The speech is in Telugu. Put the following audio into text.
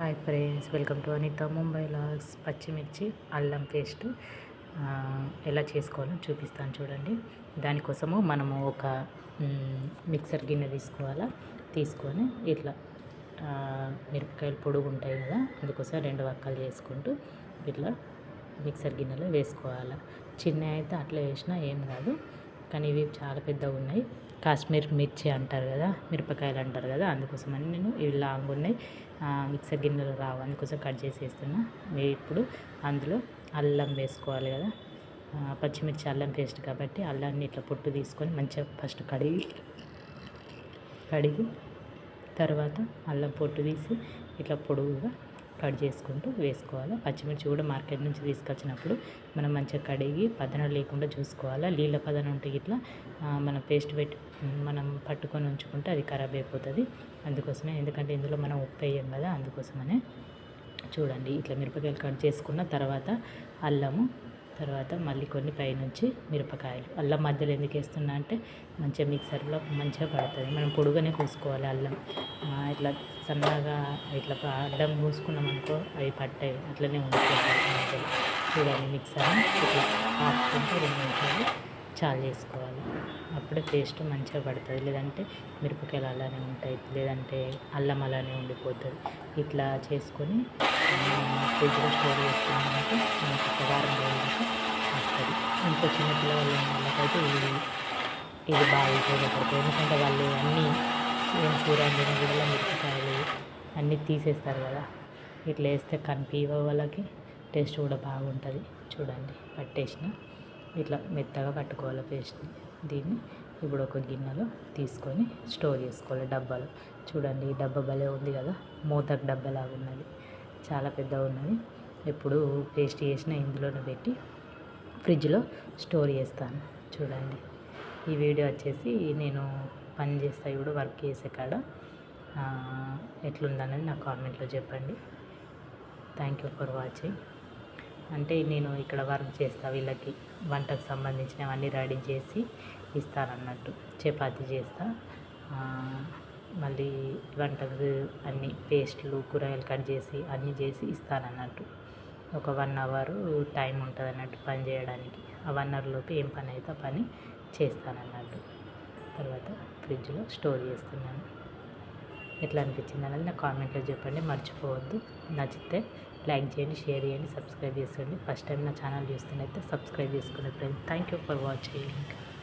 Hi friends welcome to Anitha. Mumbai logs పచ్చిమిర్చి అల్లం పేస్ట్. ఎలా చేసుకోవాలో చూపిస్తాను చూడండి. దానికోసము మనము ఒక మిక్సర్ గిన్నె తీసుకోవాలా? తీసుకొని ఇట్లా మిరపకాయలు పొడుగు ఉంటాయి కదా అందుకోసం రెండు వక్కలు చేసుకుంటూ ఇట్లా మిక్సర్ గిన్నెలో వేసుకోవాలా. చిన్న అయితే అట్లా వేసినా ఏం కాదు కానీ ఇవి చాలా పెద్దగా ఉన్నాయి కాశ్మీర్ మిర్చి అంటారు కదా మిరపకాయలు అంటారు కదా అందుకోసమని నేను ఇవి లాంగ్ ఉన్నాయి. మిక్సర్ గిన్నెలు రావు అందుకోసం కట్ చేసి వేస్తున్నా. ఇప్పుడు అందులో అల్లం వేసుకోవాలి కదా. పచ్చిమిర్చి అల్లం పేస్ట్ కాబట్టి అల్లాన్ని ఇట్లా పొట్టు తీసుకొని మంచిగా ఫస్ట్ కడిగి కడిగి తర్వాత అల్లం పొట్టు తీసి ఇట్లా పొడుగుగా కట్ చేసుకుంటూ వేసుకోవాలి. పచ్చిమిర్చి కూడా మార్కెట్ నుంచి తీసుకొచ్చినప్పుడు మనం మంచిగా కడిగి పదన లేకుండా చూసుకోవాలి. నీళ్ళ పదన ఉంటే ఇట్లా మనం పేస్ట్ పెట్టి మనం పట్టుకొని ఉంచుకుంటే అది ఖరాబ్ అయిపోతుంది. అందుకోసమే ఎందుకంటే ఇందులో మనం ఉప్పు వేయం కదా అందుకోసమనే చూడండి. ఇట్లా మిరపకాయలు కట్ చేసుకున్న తర్వాత అల్లము తర్వాత మళ్ళీ కొన్ని పైనుంచి మిరపకాయలు. అల్లం మధ్యలో ఎందుకు వేస్తున్నా అంటే మంచిగా మిక్సర్లో మంచిగా పడుతుంది. మనం పొడుగునే కోసుకోవాలి అల్లం. ఇట్లా సన్నగా ఇట్లా అడ్డం కోసుకున్నాం అనుకో అవి పట్టాయి అట్లనే ఉండిపోతాయి. చూడండి మిక్సర్ ఇట్లా ఆపుకుంటే రెండు నిమిషాలు చాలు చేసుకోవాలి. అప్పుడే టేస్ట్ మంచిగా పడుతుంది. లేదంటే మిరపకాయలు అలానే ఉంటాయి. లేదంటే అల్లం అలానే ఉండిపోతుంది. ఇట్లా చేసుకొని ఫ్రిడ్జ్లో స్టోర్ చేసుకున్నామంటే మనకి ఒక వారం రోజులకి వస్తుంది ఇంకో చిన్నపిల్లలు వాళ్ళకైతే ఇది ఇది బాగా ఉపయోగపడుతుంది. ఎందుకంటే వాళ్ళు అన్నీ ఏం కూర అందిన కూడా మిరపకాయలు అన్నీ తీసేస్తారు కదా. ఇట్లా వేస్తే కనిపించ వాళ్ళకి టేస్ట్ కూడా బాగుంటుంది. చూడండి పట్టేసిన ఇట్లా మెత్తగా పట్టుకోవాలి పేస్ట్ని దీన్ని. ఇప్పుడు ఒక గిన్నెలో తీసుకొని స్టోర్ చేసుకోవాలి డబ్బాలో. చూడండి ఈ డబ్బా భలే ఉంది కదా. మూతకు డబ్బాలాగా ఉన్నది. చాలా పెద్దగా ఉన్నది. ఎప్పుడు పేస్ట్ చేసిన ఇందులోనే పెట్టి ఫ్రిడ్జ్లో స్టోర్ చేస్తాను. చూడండి. ఈ వీడియో వచ్చేసి నేను పని చేస్తా ఇప్పుడు వర్క్ చేసే కాడ. ఎట్లుందనేది నా కామెంట్లో చెప్పండి. థ్యాంక్ యూ ఫర్ వాచింగ్ అంటే నేను ఇక్కడ వర్క్ చేస్తా వీళ్ళకి వంటకు సంబంధించినవన్నీ రెడీ చేసి ఇస్తానన్నట్టు చపాతి చేస్తా. మళ్ళీ వంటకు అన్ని పేస్ట్లు కూరగాయలు కట్ చేసి అన్నీ చేసి ఇస్తానన్నట్టు. ఒక వన్ అవర్ టైం ఉంటుంది అన్నట్టు పని చేయడానికి. ఆ వన్ అవర్లోపు ఏం పని అయితే పని చేస్తానన్నట్టు. తర్వాత ఫ్రిడ్జ్లో స్టోర్ చేస్తున్నాను. ఎట్లా అనిపించింది అనేది నా కామెంట్లో చెప్పండి మర్చిపోవద్దు. నచ్చితే లైక్ చేయండి షేర్ చేయండి సబ్స్క్రైబ్ చేసుకోండి. ఫస్ట్ టైం నా ఛానల్ చూస్తున్నైతే సబ్స్క్రైబ్ చేసుకునే friends thank you for watching